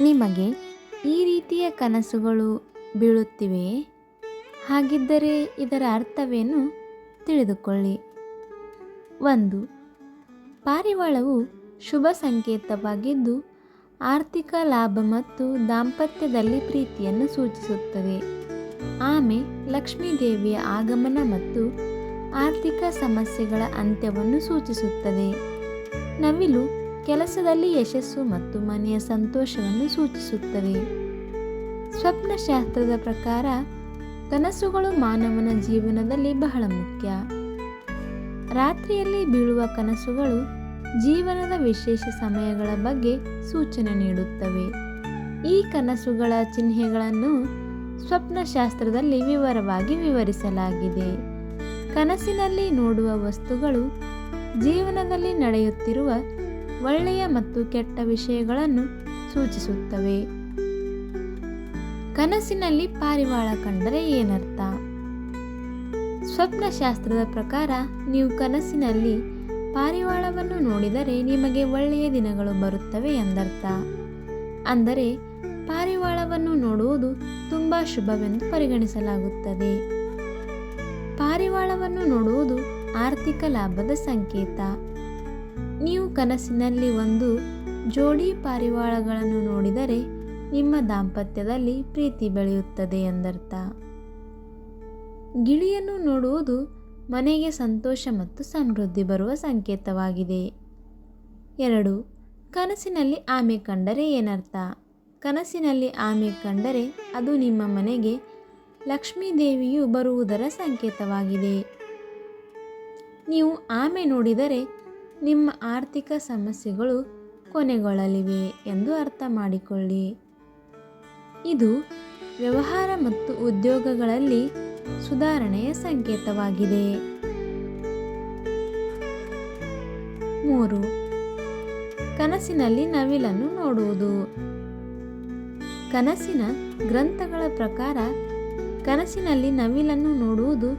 ನಿಮಗೆ ಈ ರೀತಿಯ ಕನಸುಗಳು ಬೀಳುತ್ತಿವೆಯೇ ಹಾಗಿದ್ದರೆ ಇದರ ಅರ್ಥವೇನು? ತಿಳಿದುಕೊಳ್ಳಿ. ಒಂದು, ಪಾರಿವಾಳವು ಶುಭ ಸಂಕೇತವಾಗಿದ್ದು, ಆರ್ಥಿಕ ಲಾಭ ಮತ್ತು ದಾಂಪತ್ಯದಲ್ಲಿ ಪ್ರೀತಿಯನ್ನು ಸೂಚಿಸುತ್ತದೆ. ಆಮೆ ಲಕ್ಷ್ಮೀ ದೇವಿಯ ಆಗಮನ ಮತ್ತು ಆರ್ಥಿಕ ಸಮಸ್ಯೆಗಳ ಅಂತ್ಯವನ್ನು ಸೂಚಿಸುತ್ತದೆ. ನವಿಲು ಕೆಲಸದಲ್ಲಿ ಯಶಸ್ಸು ಮತ್ತು ಮನೆಯ ಸಂತೋಷವನ್ನು ಸೂಚಿಸುತ್ತವೆ. ಸ್ವಪ್ನಶಾಸ್ತ್ರದ ಪ್ರಕಾರ, ಕನಸುಗಳು ಮಾನವನ ಜೀವನದಲ್ಲಿ ಬಹಳ ಮುಖ್ಯ. ರಾತ್ರಿಯಲ್ಲಿ ಬೀಳುವ ಕನಸುಗಳು ಜೀವನದ ವಿಶೇಷ ಸಮಯಗಳ ಬಗ್ಗೆ ಸೂಚನೆ ನೀಡುತ್ತವೆ. ಈ ಕನಸುಗಳ ಚಿಹ್ನೆಗಳನ್ನು ಸ್ವಪ್ನಶಾಸ್ತ್ರದಲ್ಲಿ ವಿವರವಾಗಿ ವಿವರಿಸಲಾಗಿದೆ. ಕನಸಿನಲ್ಲಿ ನೋಡುವ ವಸ್ತುಗಳು ಜೀವನದಲ್ಲಿ ನಡೆಯುತ್ತಿರುವ ಒಳ್ಳೆಯ ಮತ್ತು ಕೆಟ್ಟ ವಿಷಯಗಳನ್ನು ಸೂಚಿಸುತ್ತವೆ. ಕನಸಿನಲ್ಲಿ ಪಾರಿವಾಳ ಕಂಡರೆ ಏನರ್ಥ? ಸ್ವಪ್ನಶಾಸ್ತ್ರದ ಪ್ರಕಾರ ನೀವು ಕನಸಿನಲ್ಲಿ ಪಾರಿವಾಳವನ್ನು ನೋಡಿದರೆ ನಿಮಗೆ ಒಳ್ಳೆಯ ದಿನಗಳು ಬರುತ್ತವೆ ಎಂದರ್ಥ. ಅಂದರೆ ಪಾರಿವಾಳವನ್ನು ನೋಡುವುದು ತುಂಬ ಶುಭವೆಂದು ಪರಿಗಣಿಸಲಾಗುತ್ತದೆ. ಪಾರಿವಾಳವನ್ನು ನೋಡುವುದು ಆರ್ಥಿಕ ಲಾಭದ ಸಂಕೇತ. ನೀವು ಕನಸಿನಲ್ಲಿ ಒಂದು ಜೋಡಿ ಪಾರಿವಾಳಗಳನ್ನು ನೋಡಿದರೆ ನಿಮ್ಮ ದಾಂಪತ್ಯದಲ್ಲಿ ಪ್ರೀತಿ ಬೆಳೆಯುತ್ತದೆ ಎಂದರ್ಥ. ಗಿಳಿಯನ್ನು ನೋಡುವುದು ಮನೆಗೆ ಸಂತೋಷ ಮತ್ತು ಸಮೃದ್ಧಿ ಬರುವ ಸಂಕೇತವಾಗಿದೆ. ಎರಡು, ಕನಸಿನಲ್ಲಿ ಆಮೆ ಕಂಡರೆ ಏನರ್ಥ? ಕನಸಿನಲ್ಲಿ ಆಮೆ ಕಂಡರೆ ಅದು ನಿಮ್ಮ ಮನೆಗೆ ಲಕ್ಷ್ಮೀ ದೇವಿಯು ಬರುವುದರ ಸಂಕೇತವಾಗಿದೆ. ನೀವು ಆಮೆ ನೋಡಿದರೆ ನಿಮ್ಮ ಆರ್ಥಿಕ ಸಮಸ್ಯೆಗಳು ಕೊನೆಗೊಳ್ಳಲಿವೆ ಎಂದು ಅರ್ಥ ಮಾಡಿಕೊಳ್ಳಿ. ಇದು ವ್ಯವಹಾರ ಮತ್ತು ಉದ್ಯೋಗಗಳಲ್ಲಿ ಸುಧಾರಣೆಯ ಸಂಕೇತವಾಗಿದೆ. ಮೂರು, ಕನಸಿನಲ್ಲಿ ನವಿಲನ್ನು ನೋಡುವುದು. ಕನಸಿನ ಗ್ರಂಥಗಳ ಪ್ರಕಾರ ಕನಸಿನಲ್ಲಿ ನವಿಲನ್ನು ನೋಡುವುದು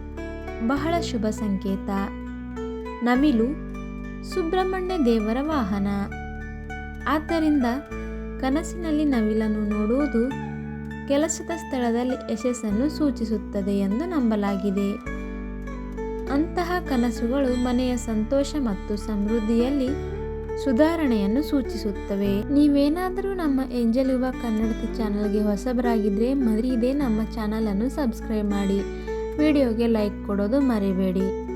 ಬಹಳ ಶುಭ ಸಂಕೇತ. ನವಿಲು ಸುಬ್ರಹ್ಮಣ್ಯ ದೇವರ ವಾಹನ. ಆದ್ದರಿಂದ ಕನಸಿನಲ್ಲಿ ನವಿಲನ್ನು ನೋಡುವುದು ಕೆಲಸದ ಸ್ಥಳದಲ್ಲಿ ಯಶಸ್ಸನ್ನು ಸೂಚಿಸುತ್ತದೆ ಎಂದು ನಂಬಲಾಗಿದೆ. ಅಂತಹ ಕನಸುಗಳು ಮನೆಯ ಸಂತೋಷ ಮತ್ತು ಸಮೃದ್ಧಿಯಲ್ಲಿ ಸುಧಾರಣೆಯನ್ನು ಸೂಚಿಸುತ್ತವೆ. ನೀವೇನಾದರೂ ನಮ್ಮ ಏಂಜಲ್ ಯುವ ಕನ್ನಡತಿ ಚಾನಲ್ಗೆ ಹೊಸಬರಾಗಿದ್ದರೆ ಮರೀದೇ ನಮ್ಮ ಚಾನಲನ್ನು ಸಬ್ಸ್ಕ್ರೈಬ್ ಮಾಡಿ. ವಿಡಿಯೋಗೆ ಲೈಕ್ ಕೊಡೋದು ಮರಿಬೇಡಿ.